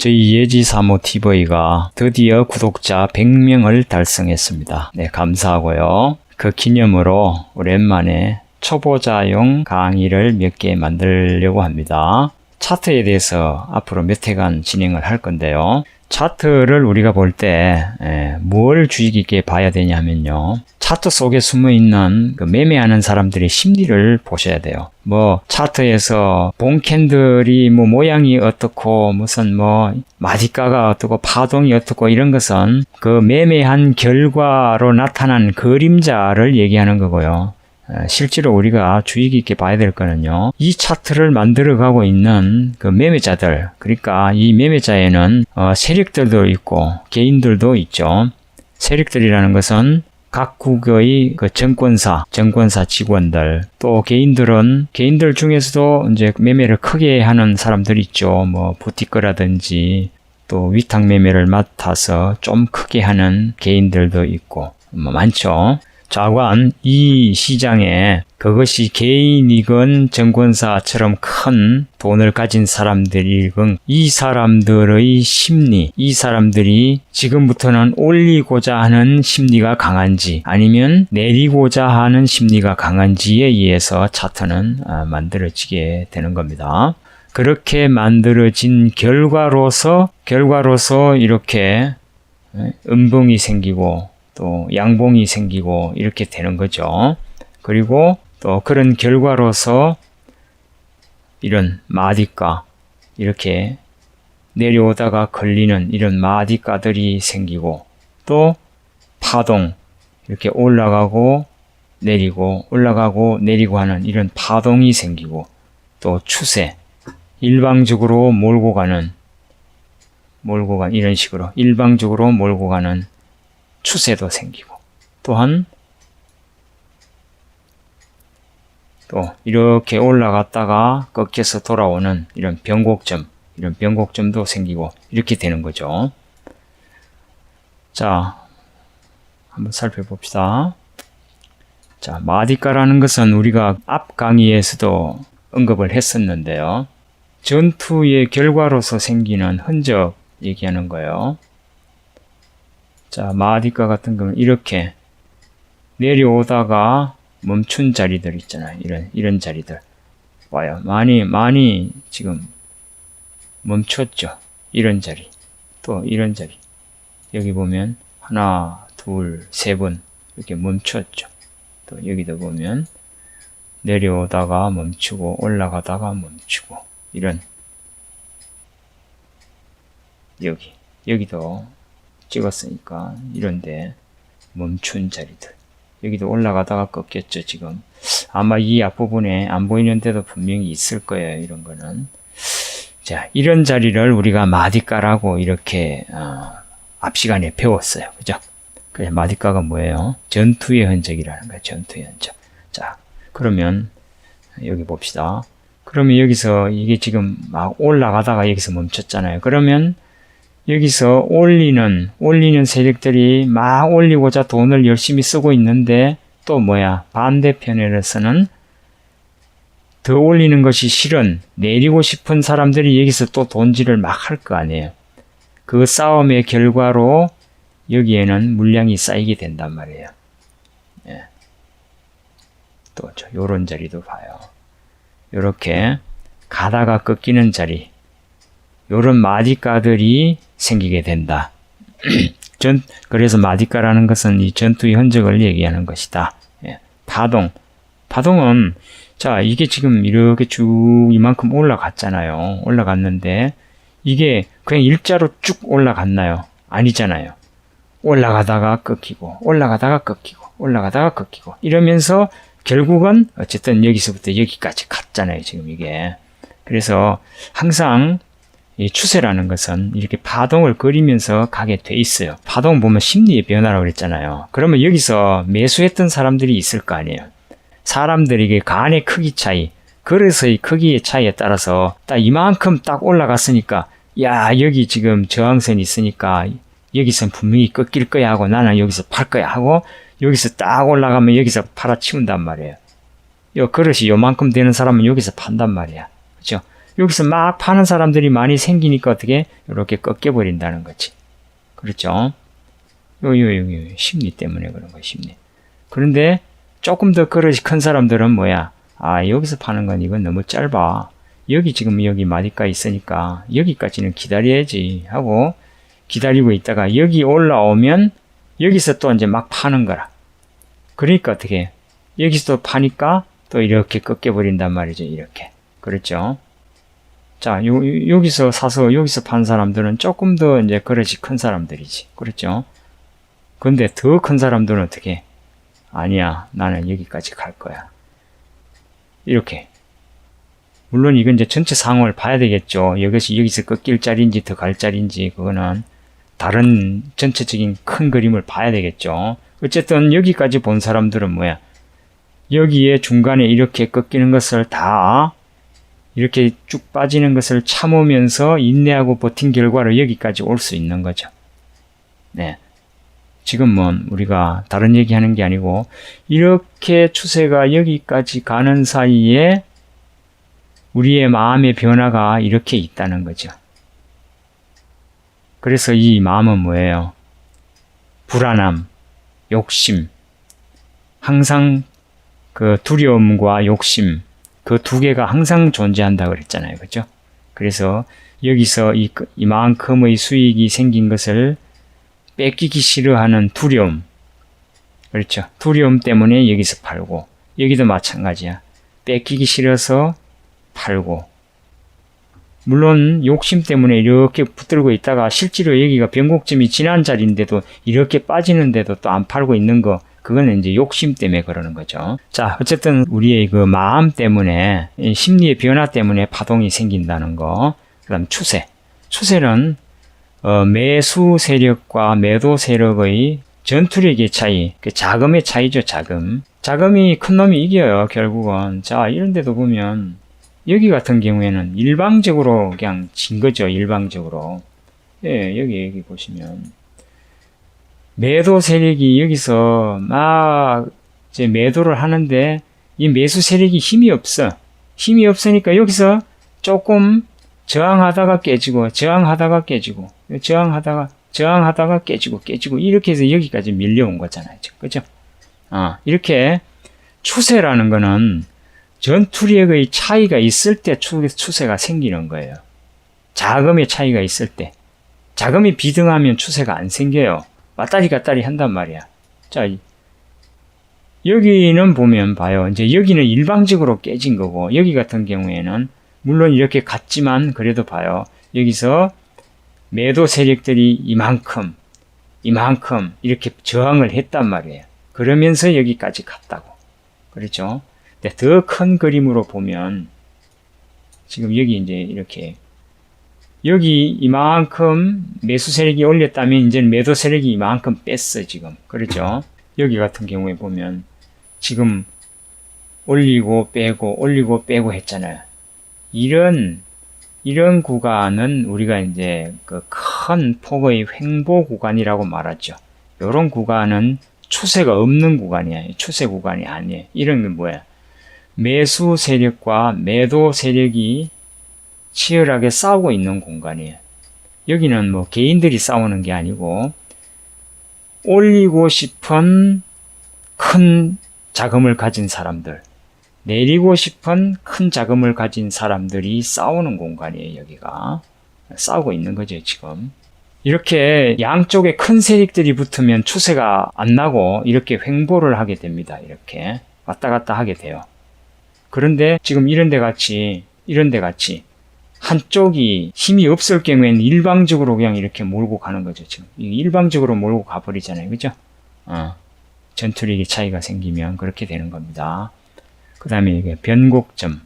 저희 예지사모 TV가 드디어 구독자 100명을 달성했습니다. 네, 감사하고요. 그 기념으로 오랜만에 초보자용 강의를 몇 개 만들려고 합니다. 차트에 대해서 앞으로 몇 회간 진행을 할 건데요. 차트를 우리가 볼 때 뭘 주의 깊게 봐야 되냐면요. 차트 속에 숨어 있는 그 매매하는 사람들의 심리를 보셔야 돼요. 뭐 차트에서 본 캔들이 뭐 모양이 어떻고 무슨 뭐 마디가가 어떻고 파동이 어떻고 이런 것은 그 매매한 결과로 나타난 그림자를 얘기하는 거고요. 에, 실제로 우리가 주의 깊게 봐야 될 거는요. 이 차트를 만들어 가고 있는 그 매매자들, 그러니까 이 매매자에는 어, 세력들도 있고 개인들도 있죠. 세력들이라는 것은 각국의 그 정권사, 정권사 직원들, 또 개인들은 개인들 중에서도 이제 매매를 크게 하는 사람들이 있죠. 뭐 부티커라든지 또 위탁 매매를 맡아서 좀 크게 하는 개인들도 있고 뭐 많죠. 자관 이 시장에 그것이 개인이건 정권사처럼 큰 돈을 가진 사람들이건 이 사람들의 심리, 이 사람들이 지금부터는 올리고자 하는 심리가 강한지 아니면 내리고자 하는 심리가 강한지에 의해서 차트는 아, 만들어지게 되는 겁니다. 그렇게 만들어진 결과로서 결과로서 이렇게 예, 음봉이 생기고 또 양봉이 생기고 이렇게 되는 거죠. 그리고 또 그런 결과로서 이런 마디가 이렇게 내려오다가 걸리는 이런 마디가들이 생기고 또 파동 이렇게 올라가고 내리고 올라가고 내리고 하는 이런 파동이 생기고 또 추세 일방적으로 몰고 가는 몰고 간 이런 식으로 일방적으로 몰고 가는 추세도 생기고 또한 또 이렇게 올라갔다가 꺾여서 돌아오는 이런 변곡점 이런 변곡점도 생기고 이렇게 되는 거죠. 자, 한번 살펴봅시다. 자, 마디가라는 것은 우리가 앞 강의에서도 언급을 했었는데요. 전투의 결과로서 생기는 흔적 얘기하는 거예요. 자, 마디가 같은 경우는 이렇게 내려오다가 멈춘 자리들 있잖아요. 이런, 이런 자리들. 와요. 많이, 많이 지금 멈췄죠. 이런 자리. 또 이런 자리. 여기 보면 하나, 둘, 세 번 이렇게 멈췄죠. 또 여기도 보면 내려오다가 멈추고 올라가다가 멈추고 이런 여기 여기도 찍었으니까 이런데 멈춘 자리들. 여기도 올라가다가 꺾였죠 지금. 아마 이 앞부분에 안 보이는데도 분명히 있을 거예요 이런 거는. 자 이런 자리를 우리가 마디가라고 이렇게 어, 앞 시간에 배웠어요. 그죠? 그래서 마디가가 뭐예요? 전투의 흔적이라는 거예요 전투의 흔적. 자 그러면 여기 봅시다. 그러면 여기서 이게 지금 막 올라가다가 여기서 멈췄잖아요. 그러면 여기서 올리는 올리는 세력들이 막 올리고자 돈을 열심히 쓰고 있는데 또 뭐야 반대편에서는 더 올리는 것이 싫은 내리고 싶은 사람들이 여기서 또 돈질을 막 할 거 아니에요. 그 싸움의 결과로 여기에는 물량이 쌓이게 된단 말이에요. 예. 또저 요런 자리도 봐요. 요렇게 가다가 꺾이는 자리 요런 마디가들이 생기게 된다. 전, 그래서 마디가라는 것은 이 전투의 흔적을 얘기하는 것이다. 예. 파동. 파동은, 자, 이게 지금 이렇게 쭉 이만큼 올라갔잖아요. 올라갔는데, 이게 그냥 일자로 쭉 올라갔나요? 아니잖아요. 올라가다가 꺾이고, 올라가다가 꺾이고, 올라가다가 꺾이고, 이러면서 결국은 어쨌든 여기서부터 여기까지 갔잖아요. 지금 이게. 그래서 항상 이 추세라는 것은 이렇게 파동을 그리면서 가게 돼 있어요. 파동 보면 심리의 변화라고 그랬잖아요. 그러면 여기서 매수했던 사람들이 있을 거 아니에요. 사람들에게 간의 크기 차이, 그릇의 크기의 차이에 따라서 딱 이만큼 딱 올라갔으니까 야 여기 지금 저항선이 있으니까 여기선 분명히 꺾일 거야 하고 나는 여기서 팔 거야 하고 여기서 딱 올라가면 여기서 팔아치운단 말이에요. 요 그릇이 요만큼 되는 사람은 여기서 판단 말이야. 그죠? 여기서 막 파는 사람들이 많이 생기니까 어떻게 이렇게 꺾여 버린다는 거지. 그렇죠? 요, 요, 요, 요, 심리 때문에 그런 거야, 심리. 그런데 조금 더 그릇이 큰 사람들은 뭐야? 아, 여기서 파는 건 이건 너무 짧아. 여기 지금 여기 마디가 있으니까 여기까지는 기다려야지 하고 기다리고 있다가 여기 올라오면 여기서 또 이제 막 파는 거라. 그러니까 어떻게 여기서 또 파니까 또 이렇게 꺾여버린단 말이죠. 이렇게. 그렇죠? 자, 요, 요- 여기서 사서 여기서 판 사람들은 조금 더 이제 그릇이 큰 사람들이지. 그렇죠? 근데 더 큰 사람들은 어떻게? 아니야, 나는 여기까지 갈 거야. 이렇게. 물론 이건 이제 전체 상황을 봐야 되겠죠. 여기서, 여기서 꺾일 자리인지 더 갈 자리인지, 그거는 다른 전체적인 큰 그림을 봐야 되겠죠. 어쨌든 여기까지 본 사람들은 뭐야? 여기에 중간에 이렇게 꺾이는 것을 다 이렇게 쭉 빠지는 것을 참으면서 인내하고 버틴 결과로 여기까지 올 수 있는 거죠. 네. 지금은 우리가 다른 얘기 하는 게 아니고, 이렇게 추세가 여기까지 가는 사이에 우리의 마음의 변화가 이렇게 있다는 거죠. 그래서 이 마음은 뭐예요? 불안함, 욕심, 항상 그 두려움과 욕심, 그 두 개가 항상 존재한다 그랬잖아요. 그죠? 그래서 여기서 이, 이만큼의 수익이 생긴 것을 뺏기기 싫어하는 두려움. 그렇죠. 두려움 때문에 여기서 팔고, 여기도 마찬가지야. 뺏기기 싫어서 팔고. 물론 욕심 때문에 이렇게 붙들고 있다가 실제로 여기가 변곡점이 지난 자리인데도 이렇게 빠지는데도 또 안 팔고 있는 거 그거는 이제 욕심 때문에 그러는 거죠. 자, 어쨌든 우리의 그 마음 때문에 이 심리의 변화 때문에 파동이 생긴다는 거. 그다음 추세. 추세는 어, 매수 세력과 매도 세력의 전투력의 차이, 그 자금의 차이죠, 자금. 자금이 큰 놈이 이겨요, 결국은. 자, 이런 데도 보면, 여기 같은 경우에는 일방적으로 그냥 진 거죠, 일방적으로. 예, 여기, 여기 보시면. 매도 세력이 여기서 막, 이제 매도를 하는데, 이 매수 세력이 힘이 없어. 힘이 없으니까 여기서 조금 저항하다가 깨지고, 저항하다가 깨지고, 저항하다가, 저항하다가 깨지고, 깨지고, 이렇게 해서 여기까지 밀려온 거잖아요. 그죠? 아, 이렇게 추세라는 거는 전투력의 차이가 있을 때 추, 추세가 생기는 거예요. 자금의 차이가 있을 때. 자금이 비등하면 추세가 안 생겨요. 왔다리 갔다리 한단 말이야. 자, 이- 여기는 보면 봐요. 이제 여기는 일방적으로 깨진 거고, 여기 같은 경우에는 물론 이렇게 같지만 그래도 봐요. 여기서 매도 세력들이 이만큼, 이만큼 이렇게 저항을 했단 말이에요. 그러면서 여기까지 갔다고. 그렇죠? 근데 더 큰 그림으로 보면 지금 여기 이제 이렇게 여기 이만큼 매수 세력이 올렸다면 이제 매도 세력이 이만큼 뺐어 지금. 그렇죠? 여기 같은 경우에 보면 지금 올리고 빼고 올리고 빼고 했잖아요. 이런 이런 구간은 우리가 이제 그 큰 폭의 횡보 구간이라고 말하죠. 이런 구간은 추세가 없는 구간이야. 추세 구간이 아니에요. 이런 게 뭐야? 매수 세력과 매도 세력이 치열하게 싸우고 있는 공간이에요. 여기는 뭐 개인들이 싸우는 게 아니고 올리고 싶은 큰 자금을 가진 사람들, 내리고 싶은 큰 자금을 가진 사람들이 싸우는 공간이에요, 여기가. 싸우고 있는 거죠, 지금. 이렇게 양쪽에 큰 세력들이 붙으면 추세가 안 나고 이렇게 횡보를 하게 됩니다. 이렇게 왔다 갔다 하게 돼요. 그런데 지금 이런 데 같이, 이런 데 같이 한쪽이 힘이 없을 경우에는 일방적으로 그냥 이렇게 몰고 가는 거죠. 지금 일방적으로 몰고 가버리잖아요. 그죠? 어. 전투력의 차이가 생기면 그렇게 되는 겁니다. 그 다음에 이게 변곡점.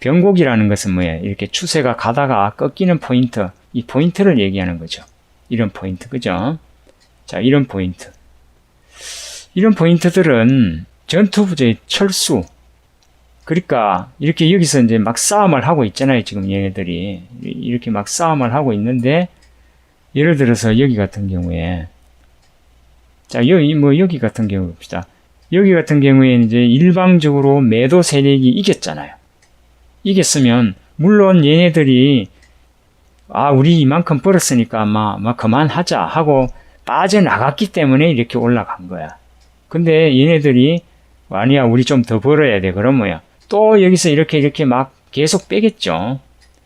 변곡이라는 것은 뭐예요? 이렇게 추세가 가다가 꺾이는 포인트, 이 포인트를 얘기하는 거죠. 이런 포인트, 그죠? 자, 이런 포인트. 이런 포인트들은 전투부의 철수. 그러니까 이렇게 여기서 이제 막 싸움을 하고 있잖아요. 지금 얘네들이 이렇게 막 싸움을 하고 있는데 예를 들어서 여기 같은 경우에 자 여기 뭐 여기 같은 경우 봅시다. 여기 같은 경우에는 이제 일방적으로 매도 세력이 이겼잖아요. 이겼으면 물론 얘네들이 아 우리 이만큼 벌었으니까 막, 막 그만하자 하고 빠져나갔기 때문에 이렇게 올라간 거야. 근데 얘네들이 아니야 우리 좀 더 벌어야 돼 그럼 뭐야 또 여기서 이렇게 이렇게 막 계속 빼겠죠.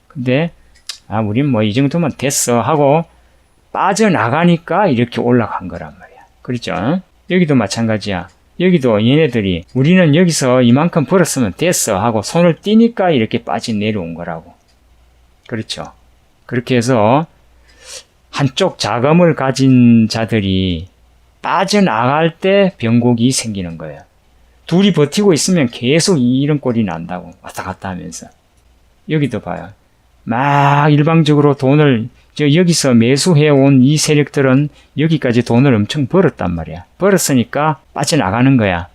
근데 아 우린 뭐 이 정도면 됐어 하고 빠져나가니까 이렇게 올라간 거란 말이야. 그렇죠? 여기도 마찬가지야. 여기도 얘네들이 우리는 여기서 이만큼 벌었으면 됐어 하고 손을 띄니까 이렇게 빠져 내려온 거라고. 그렇죠. 그렇게 해서 한쪽 자금을 가진 자들이 빠져나갈 때 병곡이 생기는 거예요. 둘이 버티고 있으면 계속 이런 꼴이 난다고 왔다 갔다 하면서 여기도 봐요. 막 일방적으로 돈을 저 여기서 매수해온 이 세력들은 여기까지 돈을 엄청 벌었단 말이야. 벌었으니까 빠져나가는 거야.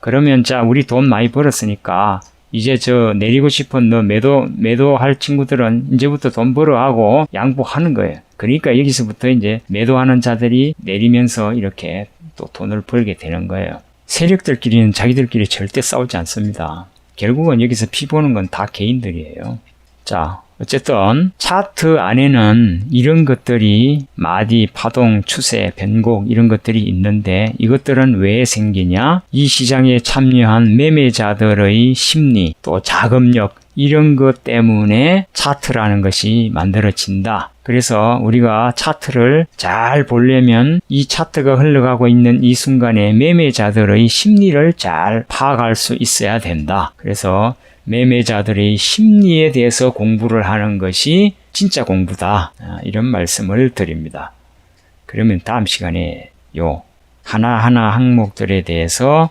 그러면 자 우리 돈 많이 벌었으니까 이제 저 내리고 싶은 너 매도 매도할 친구들은 이제부터 돈 벌어하고 양보하는 거예요. 그러니까 여기서부터 이제 매도하는 자들이 내리면서 이렇게 또 돈을 벌게 되는 거예요. 세력들끼리는 자기들끼리 절대 싸우지 않습니다. 결국은 여기서 피 보는 건 다 개인들이에요. 자, 어쨌든 차트 안에는 이런 것들이 마디, 파동, 추세, 변곡 이런 것들이 있는데 이것들은 왜 생기냐? 이 시장에 참여한 매매자들의 심리, 또 자금력 이런 것 때문에 차트라는 것이 만들어진다. 그래서 우리가 차트를 잘 보려면 이 차트가 흘러가고 있는 이 순간에 매매자들의 심리를 잘 파악할 수 있어야 된다. 그래서 매매자들의 심리에 대해서 공부를 하는 것이 진짜 공부다. 아, 이런 말씀을 드립니다. 그러면 다음 시간에 요 하나하나 항목들에 대해서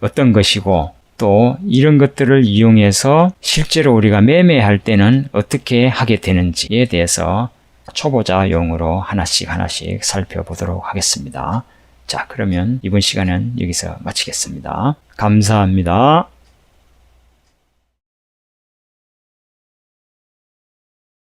어떤 것이고 또 이런 것들을 이용해서 실제로 우리가 매매할 때는 어떻게 하게 되는지에 대해서 초보자용으로 하나씩 하나씩 살펴보도록 하겠습니다. 자, 그러면 이번 시간은 여기서 마치겠습니다. 감사합니다.